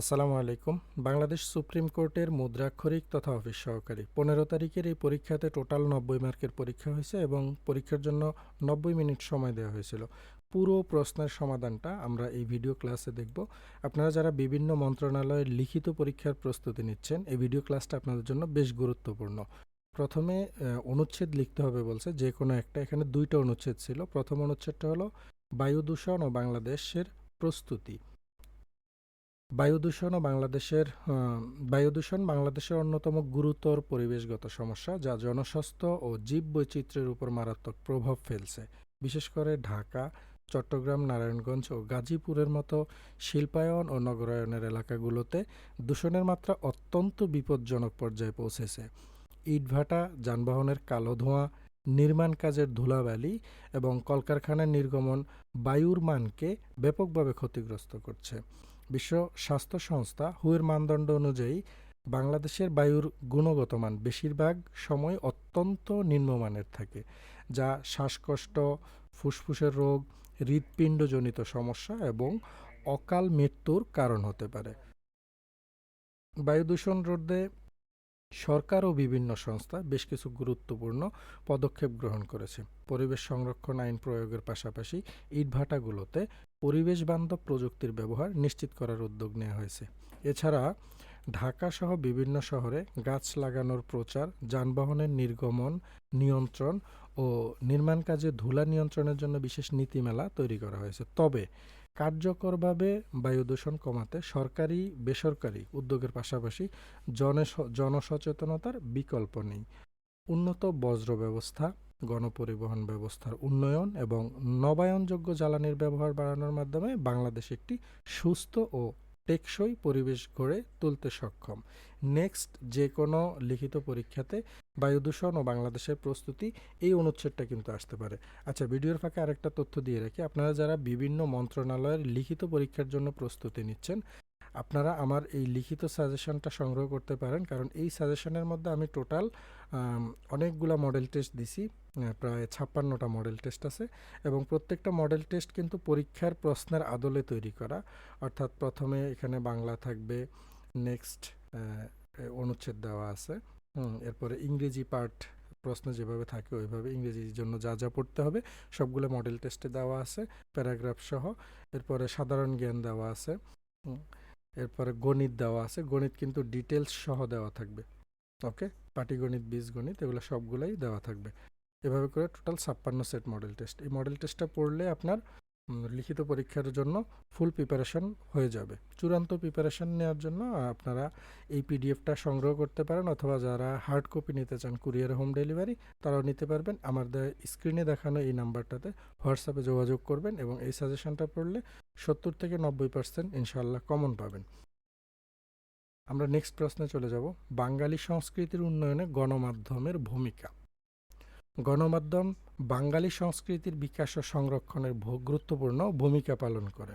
আসসালামু আলাইকুম। বাংলাদেশ সুপ্রিম কোর্টের মুদ্রাক্ষরিক তথা অফিস সহকারী। পনেরো তারিখের এই পরীক্ষাতে টোটাল নব্বই মার্কের পরীক্ষা হয়েছে এবং পরীক্ষার জন্য নব্বই মিনিট সময় দেওয়া হয়েছিল। পুরো প্রশ্নের সমাধানটা আমরা এই ভিডিও ক্লাসে দেখব। আপনারা যারা বিভিন্ন মন্ত্রণালয়ের লিখিত পরীক্ষার প্রস্তুতি নিচ্ছেন, এই ভিডিও ক্লাসটা আপনাদের জন্য বেশ গুরুত্বপূর্ণ। প্রথমে অনুচ্ছেদ লিখতে হবে বলছে যে কোনো একটা। এখানে দুইটা অনুচ্ছেদ ছিল। প্রথম অনুচ্ছেদটা হলো বায়ু দূষণ ও বাংলাদেশের প্রস্তুতি। বায়ু দূষণ ও বাংলাদেশের আহ, বায়ু দূষণ বাংলাদেশের অন্যতম গুরুতর পরিবেশগত সমস্যা যা জনস্বাস্থ্য ও জীব বৈচিত্র্যের উপর মারাত্মক প্রভাব ফেলছে। বিশেষ করে ঢাকা চট্টগ্রাম নারায়ণগঞ্জ ও গাজীপুরের মতো শিল্পায়ন ও নগরায়নের এলাকাগুলোতে দূষণের মাত্রা অত্যন্ত বিপজ্জনক পর্যায়ে পৌঁছেছে। ইটভাটা যানবাহনের কালো ধোঁয়া নির্মাণ কাজের ধুলাবালি এবং কলকারখানার নির্গমন বায়ুর মানকে ব্যাপকভাবে ক্ষতিগ্রস্ত করছে। বিশ্ব স্বাস্থ্য সংস্থা হুয়ের মানদণ্ড অনুযায়ী বাংলাদেশের বায়ুর গুণগত মান বেশিরভাগ সময় অত্যন্ত নিম্নমানের থাকে, যা শ্বাসকষ্ট, ফুসফুসের রোগ, হৃৎপিণ্ডজনিত সমস্যা এবং অকাল মৃত্যুর কারণ হতে পারে। বায়ু দূষণ রোধে সরকার ও বিভিন্ন সংস্থা বেশ কিছু গুরুত্বপূর্ণ পদক্ষেপ গ্রহণ করেছে। পরিবেশ সংরক্ষণ আইন প্রয়োগের পাশাপাশি ইটভাটাগুলোতে পরিবেশ বান্ধব প্রযুক্তির ব্যবহার নিশ্চিত করার উদ্যোগ নেওয়া হয়েছে। এছাড়া, ঢাকা সহ বিভিন্ন শহরে গাছ লাগানোর প্রচার, যানবাহনের নির্গমন, নিয়ন্ত্রণ ও নির্মাণ কাজে ধুলা নিয়ন্ত্রণের জন্য বিশেষ নীতিমালা তৈরি করা হয়েছে। তবে, কার্যকরভাবে বায়ু দূষণ কমাতে সরকারি, বেসরকারি উদ্যোগের পাশাপাশি জনস- জনসচেতনতার বিকল্প নেই। উন্নত বজ্র ব্যবস্থা গণপরিবহন ব্যবস্থার উন্নয়ন এবং নবায়নযোগ্য জ্বালানির ব্যবহার বাড়ানোর মাধ্যমে বাংলাদেশ একটি সুস্থ ও টেকসই পরিবেশ গড়ে তুলতে সক্ষম। নেক্সট যে কোনো লিখিত পরীক্ষাতে বায়ু দূষণ ও বাংলাদেশের প্রস্তুতি এই অনুচ্ছেদটা কিন্তু আসতে পারে। আচ্ছা ভিডিওর ফাঁকে আরেকটা তথ্য দিয়ে রাখি। আপনারা যারা বিভিন্ন মন্ত্রণালয়ের লিখিত পরীক্ষার জন্য প্রস্তুতি নিচ্ছেন, আপনারা আমার এই লিখিত সাজেশনটা সংগ্রহ করতে পারেন, কারণ এই সাজেশনের মধ্যে আমি টোটাল অনেকগুলা মডেল টেস্ট দিছি প্রায় ছাপ্পান্নটা মডেল টেস্ট আছে এবং প্রত্যেকটা মডেল টেস্ট কিন্তু পরীক্ষার প্রশ্নের আদলে তৈরি করা। অর্থাৎ প্রথমে এখানে বাংলা থাকবে নেক্সট অনুচ্ছেদ দেওয়া আছে। এরপরে ইংরেজি পার্ট প্রশ্ন যেভাবে থাকে ওইভাবে ইংরেজির জন্য যা যা পড়তে হবে সবগুলো মডেল টেস্টে দেওয়া আছে প্যারাগ্রাফ সহ। এরপরে সাধারণ জ্ঞান দেওয়া আছে এরপরে গণিত দেওয়া আছে। গণিত কিন্তু ডিটেলস সহ দেওয়া থাকবে ওকে পাটিগণিত, বীজগণিত, এগুলো সবগুলোই দেওয়া থাকবে। এভাবে করে টোটাল ছাপ্পান্ন সেট মডেল টেস্ট এই মডেল টেস্টটা পড়লে আপনার লিখিত পরীক্ষার জন্য ফুল প্রিপারেশন হয়ে যাবে। চূড়ান্ত প্রিপারেশন নেওয়ার জন্য আপনারা এই পিডিএফটা সংগ্রহ করতে পারেন অথবা যারা হার্ড কপি নিতে চান কুরিয়ার হোম ডেলিভারি তারাও নিতে পারবেন। আমাদের স্ক্রিনে দেখানো এই নাম্বারটাতে হোয়াটসঅ্যাপে যোগাযোগ করবেন এবং এই সাজেশনটা পড়লে সত্তর থেকে নব্বই পার্সেন্ট ইনশাল্লাহ কমন পাবেন। আমরা নেক্সট প্রশ্নে চলে যাব। বাঙালি সংস্কৃতির উন্নয়নে গণমাধ্যমের ভূমিকা। গণমাধ্যম বাঙালি সংস্কৃতির বিকাশ ও সংরক্ষণের গুরুত্বপূর্ণ ভূমিকা পালন করে।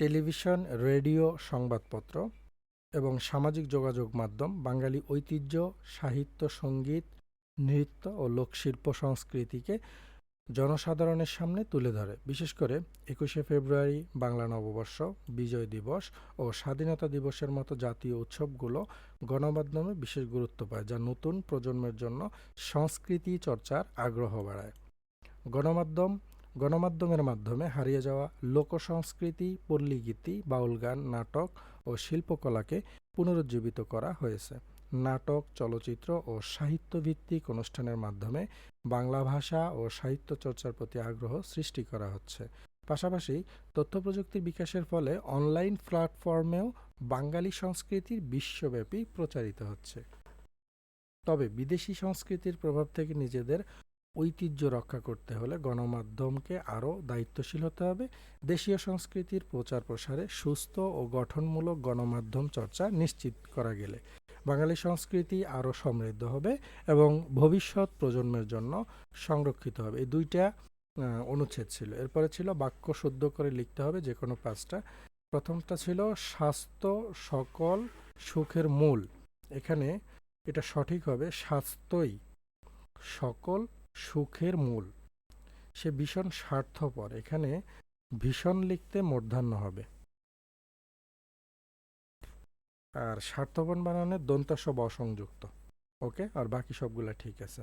টেলিভিশন, রেডিও, সংবাদপত্র এবং সামাজিক যোগাযোগ মাধ্যম বাঙালি ঐতিহ্য, সাহিত্য, সংগীত, নৃত্য ও লোকশিল্প সংস্কৃতিকে জনসাধারণের সামনে তুলে ধরে। বিশেষ করে একুশে ফেব্রুয়ারি বাংলা নববর্ষ, বিজয় দিবস ও স্বাধীনতা দিবসের মতো জাতীয় উৎসবগুলো গণমাধ্যমে বিশেষ গুরুত্ব পায়, যা নতুন প্রজন্মের জন্য সংস্কৃতি চর্চার আগ্রহ বাড়ায়। গণমাধ্যম, গণমাধ্যমের মাধ্যমে হারিয়ে যাওয়া লোকসংস্কৃতি, পল্লীগীতি, বাউল গান, নাটক ও শিল্পকলাকে পুনরুজ্জীবিত করা হয়েছে। নাটক, চলচ্চিত্র ও সাহিত্যভিত্তিক অনুষ্ঠানের মাধ্যমে বাংলা ভাষা ও সাহিত্য চর্চার প্রতি আগ্রহ সৃষ্টি করা হচ্ছে। পাশাপাশি তথ্য প্রযুক্তির বিকাশের ফলে অনলাইন প্ল্যাটফর্মেও বাঙালি সংস্কৃতির বিশ্বব্যাপী প্রচারিত হচ্ছে। তবে বিদেশি সংস্কৃতির প্রভাব থেকে নিজেদের ঐতিহ্য রক্ষা করতে হলে গণমাধ্যমকে আরও দায়িত্বশীল হতে হবে। দেশীয় সংস্কৃতির প্রচার প্রসারে সুস্থ ও গঠনমূলক গণমাধ্যম চর্চা নিশ্চিত করা গেলে বাঙালি সংস্কৃতি আরও সমৃদ্ধ হবে এবং ভবিষ্যৎ প্রজন্মের জন্য সংরক্ষিত হবে। এই দুইটা অনুচ্ছেদ ছিল। এরপরে ছিল বাক্য শুদ্ধ করে লিখতে হবে যে কোনো পাঁচটা। প্রথমটা ছিল, স্বাস্থ্য সকল সুখের মূল। এখানে এটা সঠিক হবে, স্বাস্থ্যই সকল সুখের মূল। সে ভীষণ স্বার্থপর। এখানে ভীষণ লিখতে মূর্ধান্য হবে। আর স্বার্থপন বানানে দন্তস্ব ব সংযুক্ত ওকে? আর বাকি সবগুলা ঠিক আছে।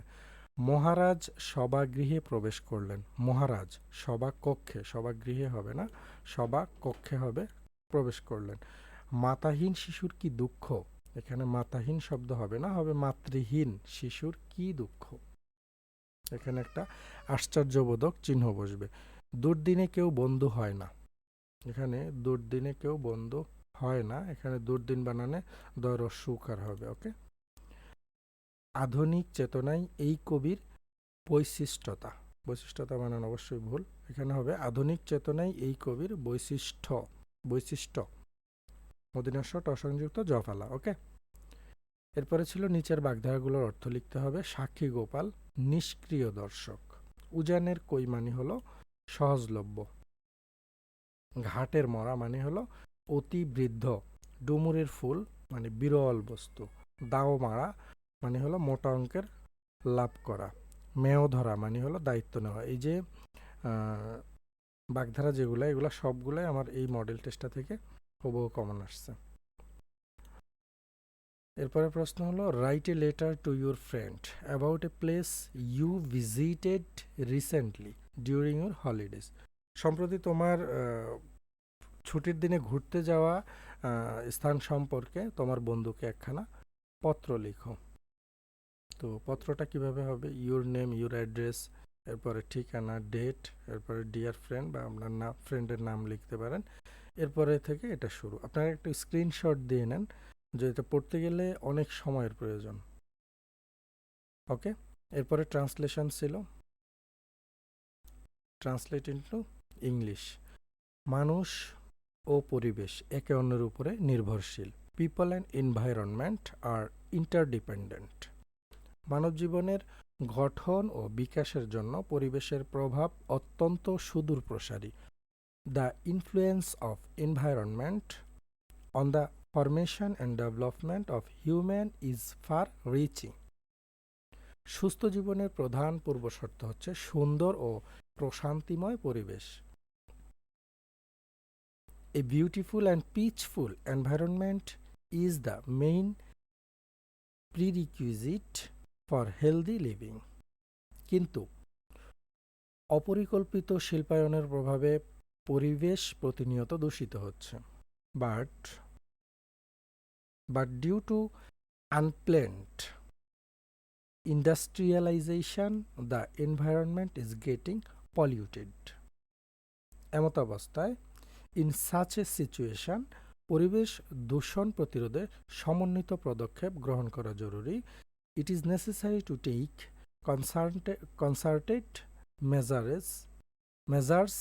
মহারাজ সভাগৃহে প্রবেশ করলেন। মহারাজ সভা কক্ষে সভাগৃহে হবে না সভা কক্ষে হবে প্রবেশ করলেন। মাতাহীন শিশুর কি দুঃখ? এখানে মাতাহীন শব্দ হবে না, হবে মাতৃহীন শিশুর কি দুঃখ? এখানে একটা আশ্চর্যবোধক চিহ্ন বসবে। দুর্দিনে কেউ বন্ধু হয় না। এখানে দুর্দিনে কেউ বন্ধু হয় না, এখানে দুর্দিন বানানে দর সুকার হবে, ওকে? আধুনিক চেতনায় এই কবির বৈশিষ্ট্যতা বৈশিষ্ট্যতা বানানো অবশ্যই ভুল। এখানে হবে আধুনিক চেতনায় এই কবির বৈশিষ্ট্য বৈশিষ্ট্য। মদিনাস্ব টসংযুক্ত জফালা, ওকে? এরপরে ছিল নিচের বাগধারাগুলোর অর্থ লিখতে হবে সাক্ষী গোপাল, নিষ্ক্রিয় দর্শক। উজানের কই মানে হলো সহজলভ্য। ঘাটের মরা মানে হলো অতি বৃদ্ধ ডুমুরের ফুল মানে বিরল বস্তু। দাও মারা মানে হলো মোটা অঙ্কের লাভ করা। মেয় ধরা মানে হলো দায়িত্ব নেওয়া। এই যে বাগধারা যেগুলো, এগুলো সবগুলাই আমার এই মডেল টেস্টটা থেকে হুবহু কমন আসছে। এরপরে প্রশ্ন হলো write a letter to your friend about a place you visited recently during your holidays সম্প্রতি তোমার ছুটির দিনে ঘুরতে যাওয়া স্থান সম্পর্কে তোমার বন্ধুকে একখানা পত্র লিখো। তো পত্রটা কীভাবে হবে? ইউর নেম ইউর অ্যাড্রেস এরপরে ঠিকানা ডেট এরপরে ডিয়ার ফ্রেন্ড বা আপনার নাম ফ্রেন্ডের নাম লিখতে পারেন। এরপরে থেকে এটা শুরু। আপনারা একটু স্ক্রিনশট দিয়ে নেন, যে এটা পড়তে গেলে অনেক সময়ের প্রয়োজন। ওকে এরপরে ট্রান্সলেশন ছিল। ট্রান্সলেট ইন্টু ইংলিশ মানুষ ও পরিবেশ একে অন্যের উপরে নির্ভরশীল। People and environment are interdependent মানব জীবনের গঠন ও বিকাশের জন্য পরিবেশের প্রভাব অত্যন্ত সুদূর প্রসারী the influence of environment on the formation and development of human is far reaching সুস্থ জীবনের প্রধান পূর্বশর্ত হচ্ছে সুন্দর ও প্রশান্তিময় পরিবেশ। A beautiful and peaceful environment is the main prerequisite for healthy living কিন্তু অপরিকল্পিত শিল্পায়নের প্রভাবে পরিবেশ প্রতিনিয়ত দূষিত হচ্ছে। But but due to unplanned industrialisation the environment is getting polluted এমত অবস্থায় ইন সাচ এ সিচুয়েশন পরিবেশ দূষণ প্রতিরোধে সমন্বিত পদক্ষেপ গ্রহণ করা জরুরি। It is necessary to take concerted measures measures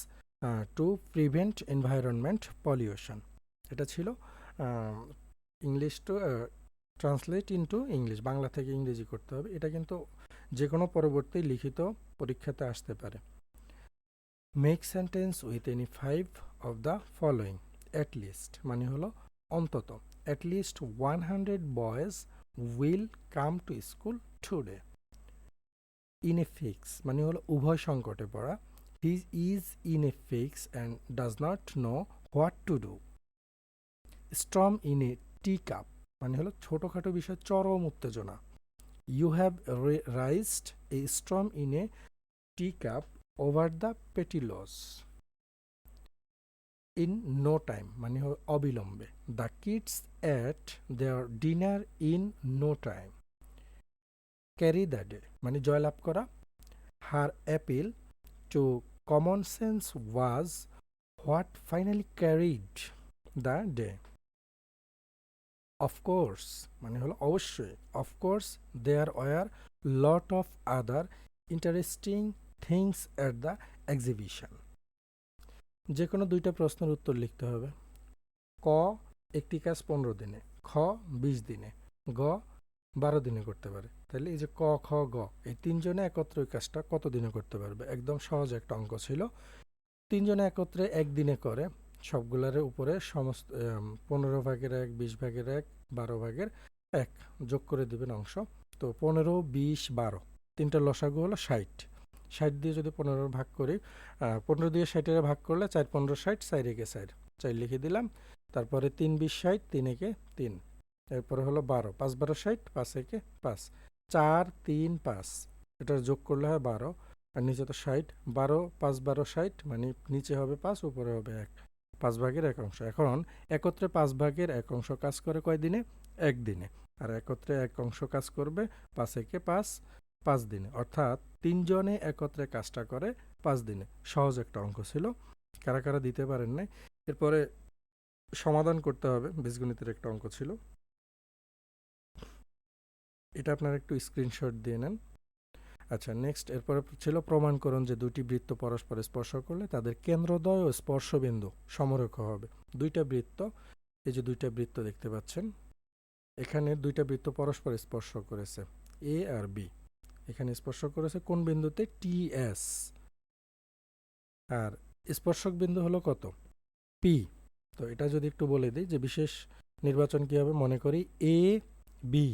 to prevent environment pollution এটা ছিল English to translate into English Bangla থেকে ইংরেজি করতে হবে। এটা কিন্তু যে কোনো পরবর্তী লিখিত পরীক্ষাতে আসতে পারে। Make sentence with any five of the following at least মানে হলো অন্তত at least one hundred boys will come to school today in a fix মানে হলো উভয় সংকটে পড়া he is in a fix and does not know what to do storm in a tea cup মানে হলো ছোটোখাটো বিষয়, চরম উত্তেজনা. You have raised a storm in a tea cup over the petals in no time মানে অবিলম্বে। The kids at their dinner in no time carry the day মানে জয়লাভ করা। Her appeal to common sense was what finally carried the day of course মানে হলো অবশ্যই। Of course there were lot of other interesting things at the exhibition যে কোনো দুইটা প্রশ্নের উত্তর লিখতে হবে। ক, একটি কাজ পনেরো দিনে। খ, বিশ দিনে। গ, বারো দিনে করতে পারে। তাহলে এই যে ক, খ, গ, এই তিনজনে একত্রে ওই কাজটা কত দিনে করতে পারবে? একদম সহজ একটা অঙ্ক ছিল। তিনজনে একত্রে একদিনে করে, সবগুলার উপরে সমস্ত পনেরো ভাগের এক, বিশ ভাগের এক, বারো ভাগের এক যোগ করে দিবেন অংশ। তো পনেরো, বিশ, বারো। তিনটা লসাগু হলো ষাট। ষাট দিয়ে যদি পনেরো ভাগ করি পনেরো দিয়ে ষাটের ভাগ করলে চার পনেরো ষাট, চার একে চার। চার লিখে দিলাম, তারপরে তিন বিশ ষাট, তিন একে তিন। এরপরে হলো বারো, পাঁচ বারো ষাট, পাঁচ একে পাঁচ। চার তিন পাঁচ, এটার যোগ করলে হয় বারো, আর নিচে তো ষাট। বারো, পাঁচ বারো ষাট মানে নিচে হবে পাঁচ, উপরে হবে এক। পাঁচ ভাগের এক অংশ। এখন একত্রে পাঁচ ভাগের এক অংশ কাজ করে কয় দিনে একদিনে। আর একত্রে এক অংশ কাজ করবে পাঁচ একে পাঁচ পাঁচ দিনে। অর্থাৎ তিনজনে একত্রে কাজটা করে পাঁচ দিনে। সহজ একটা অঙ্ক ছিল। কারা কারা দিতে পারেন নাই। এরপরে সমাধান করতে হবে। বীজগণিতের একটা অঙ্ক ছিল। এটা আপনারা একটু স্ক্রিনশট দিয়ে নেন। আচ্ছা নেক্সট এরপরে ছিল প্রমাণ করুন যে দুটি বৃত্ত পরস্পর স্পর্শ করলে তাদের কেন্দ্রদ্বয় ও স্পর্শবিন্দু সমরেখ হবে। দুইটা বৃত্ত, এই যে দুইটা বৃত্ত দেখতে পাচ্ছেন, এখানে দুইটা বৃত্ত পরস্পর স্পর্শ করেছে এ আর বি এখানে স্পর্শ করেছে কোন বিন্দুতে? টি এস আর স্পর্শক বিন্দু হলো কত? পি। তো এটা যদি একটু বলে দিই যে বিশেষ নির্বাচন কী হবে? মনে করি এ, বি।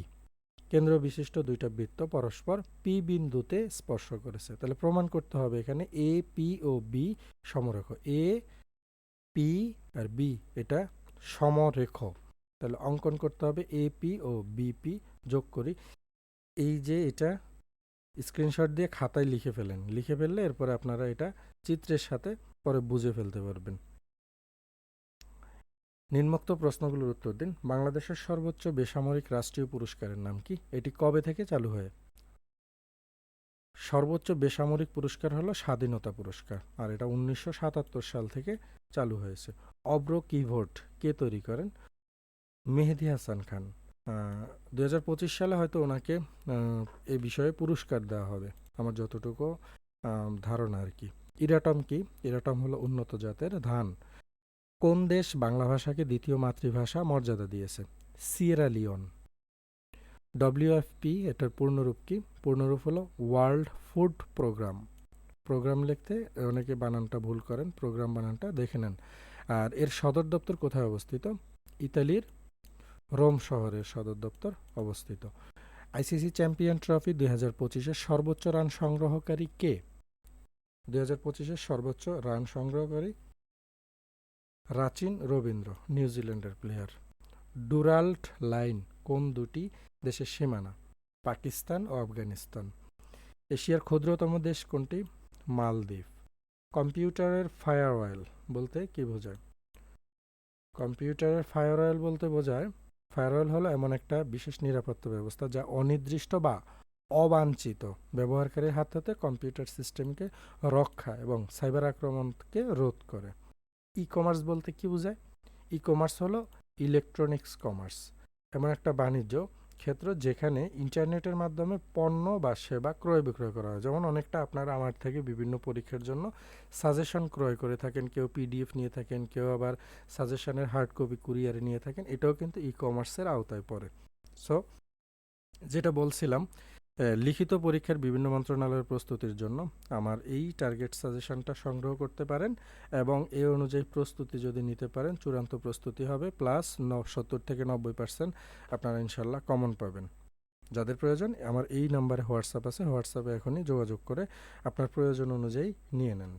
কেন্দ্র বিশিষ্ট দুইটা বৃত্ত পরস্পর পি বিন্দুতে স্পর্শ করেছে। তাহলে প্রমাণ করতে হবে এখানে এ পি ও বি সমরেখ। এ পি আর বি এটা সমরেখ। তাহলে অঙ্কন করতে হবে এ পি ও বিপি যোগ করি। এই যে এটা স্ক্রিনশট দিয়ে খাতায় লিখে ফেলেন। লিখে ফেললে এরপরে আপনারা এটা চিত্রের সাথে পরে বুঝে ফেলতে পারবেন। নিম্নোক্ত প্রশ্নগুলোর উত্তর দিন। বাংলাদেশের সর্বোচ্চ বেসামরিক রাষ্ট্রীয় পুরস্কারের নাম কি? এটি কবে থেকে চালু হয়? সর্বোচ্চ বেসামরিক পুরস্কার হলো স্বাধীনতা পুরস্কার, আর এটা উনিশশো সাতাত্তর সাল থেকে চালু হয়েছে। অব্র কিভোট কে তৈরি করেন? মেহেদি হাসান খান। দু হাজার পঁচিশ সালে হয়তো ওনাকে এ বিষয়ে পুরস্কার দেওয়া হবে। আমার যতটুকু ধারণা আর কি। ইরাটম কি? ইরাটম হলো উন্নত জাতের ধান। কোন দেশ বাংলা ভাষাকে দ্বিতীয় মাতৃভাষা মর্যাদা দিয়েছে? Sierra Leone. ডব্লিউএফপি এটার পূর্ণরূপ কি? পূর্ণরূপ হলো ওয়ার্ল্ড ফুড প্রোগ্রাম। প্রোগ্রাম লিখতে অনেকে বানানটা ভুল করেন, প্রোগ্রাম বানানটা দেখে নেন। আর এর সদর দপ্তর কোথায় অবস্থিত? ইতালির রোম শহরের সদর দপ্তর অবস্থিত। আইসিসি চ্যাম্পিয়ন ট্রফি দুই হাজার পঁচিশের সর্বোচ্চ রান সংগ্রহকারী কে? দুই হাজার পঁচিশের সর্বোচ্চ রান সংগ্রহকারী রাচিন রবীন্দ্র নিউজিল্যান্ডের প্লেয়ার ডুরাল্ট লাইন কোন দুটি দেশের সীমানা? পাকিস্তান ও আফগানিস্তান। এশিয়ার ক্ষুদ্রতম দেশ কোনটি? মালদ্বীপ। কম্পিউটারের ফায়ার অয়েল বলতে কি বোঝায়? কম্পিউটারের ফায়ার অয়েল বলতে বোঝায় ফায়ার অয়েল হলো এমন একটা বিশেষ নিরাপত্তা ব্যবস্থা যা অনির্দিষ্ট বা অবাঞ্ছিত ব্যবহারকারীর হাত হতে কম্পিউটার সিস্টেমকে রক্ষা এবং সাইবার আক্রমণকে রোধ করে। ই কমার্স বলতে কি বোঝায়? ই কমার্স হলো ইলেকট্রনিক্স কমার্স। এমন একটা বাণিজ্য ক্ষেত্র যেখানে ইন্টারনেটের মাধ্যমে পণ্য বা সেবা ক্রয় বিক্রয় করা হয়। যেমন অনেকটা আপনারা আমার থেকে বিভিন্ন পরীক্ষার জন্য সাজেশন ক্রয় করে থাকেন, কেউ পিডিএফ নিয়ে থাকেন, কেউ আবার সাজেশনের হার্ড কপি কুরিয়ারে নিয়ে থাকেন। এটাও কিন্তু ই কমার্সের আওতায় পড়ে। সো যেটা বলছিলাম লিখিত পরীক্ষার বিভিন্ন মন্ত্রণালয়ের প্রস্তুতির জন্য আমার এই টার্গেট সাজেশনটা সংগ্রহ করতে পারেন এবং এ অনুযায়ী প্রস্তুতি যদি নিতে পারেন, চূড়ান্ত প্রস্তুতি হবে প্লাস ন, সত্তর থেকে নব্বই পার্সেন্ট আপনারা ইনশাল্লাহ কমন পাবেন। যাদের প্রয়োজন, আমার এই নাম্বারে হোয়াটসঅ্যাপ আছে হোয়াটসঅ্যাপে এখনই যোগাযোগ করে আপনার প্রয়োজন অনুযায়ী নিয়ে নেন।